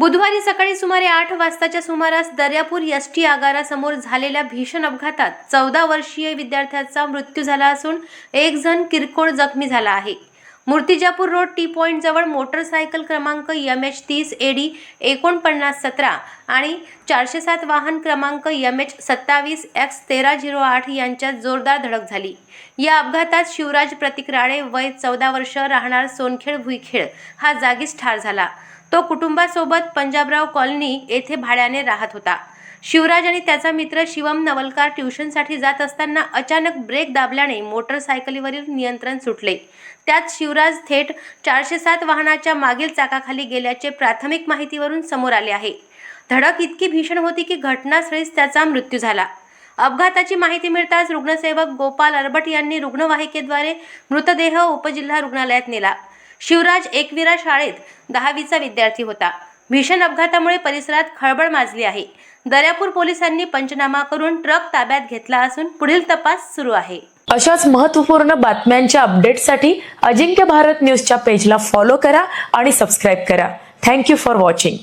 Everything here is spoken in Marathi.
बुधवारी सकाळी सुमारे आठ वाजताच्या सुमारास दर्यापूर एस टी आगारासमोर झालेल्या भीषण अपघातात चौदा वर्षीय विद्यार्थ्याचा मृत्यू झाला असून एक जण किरकोळ जखमी झाला आहे. मूर्तिजापूर रोड टी पॉईंट जवळ मोटरसायकल क्रमांक एम एच तीस एडी एकोणपन्नास सतरा आणि चारशे सात वाहन क्रमांक एम एच सत्तावीस एक्स तेरा झिरो आठ यांच्यात जोरदार धडक झाली. या अपघातात शिवराज प्रतिकराळे वय चौदा वर्ष राहणार सोनखेड भुईखेड हा जागीच ठार झाला. तो कुटुंबासोबत पंजाबराव कॉलनी येथे भाड्याने राहत होता. शिवराज आणि त्याचा मित्र शिवम नवलकार ट्युशनसाठी जात असताना अचानक ब्रेक दाबल्याने मोटरसायकलीवरील नियंत्रण सुटले. त्यात शिवराज थेट चारशे सात वाहनाच्या मागील चाकाखाली गेल्याचे प्राथमिक माहितीवरून समोर आले आहे. धडक इतकी भीषण होती की घटनास्थळीच त्याचा मृत्यू झाला. अपघाताची माहिती मिळताच रुग्णसेवक गोपाल अरबट यांनी रुग्णवाहिकेद्वारे मृतदेह उपजिल्हा रुग्णालयात नेला. शिवराज एकविरा शाळेत दहावीचा विद्यार्थी होता. भीषण अपघातामुळे परिसरात खळबळ माजली आहे. दर्यापूर पोलिसांनी पंचनामा करून ट्रक ताब्यात घेतला असून पुढील तपास सुरू आहे. अशाच महत्त्वपूर्ण बातम्यांच्या अपडेटसाठी अजिंक्य भारत न्यूजच्या पेजला फॉलो करा आणि सबस्क्राईब करा. Thank you for watching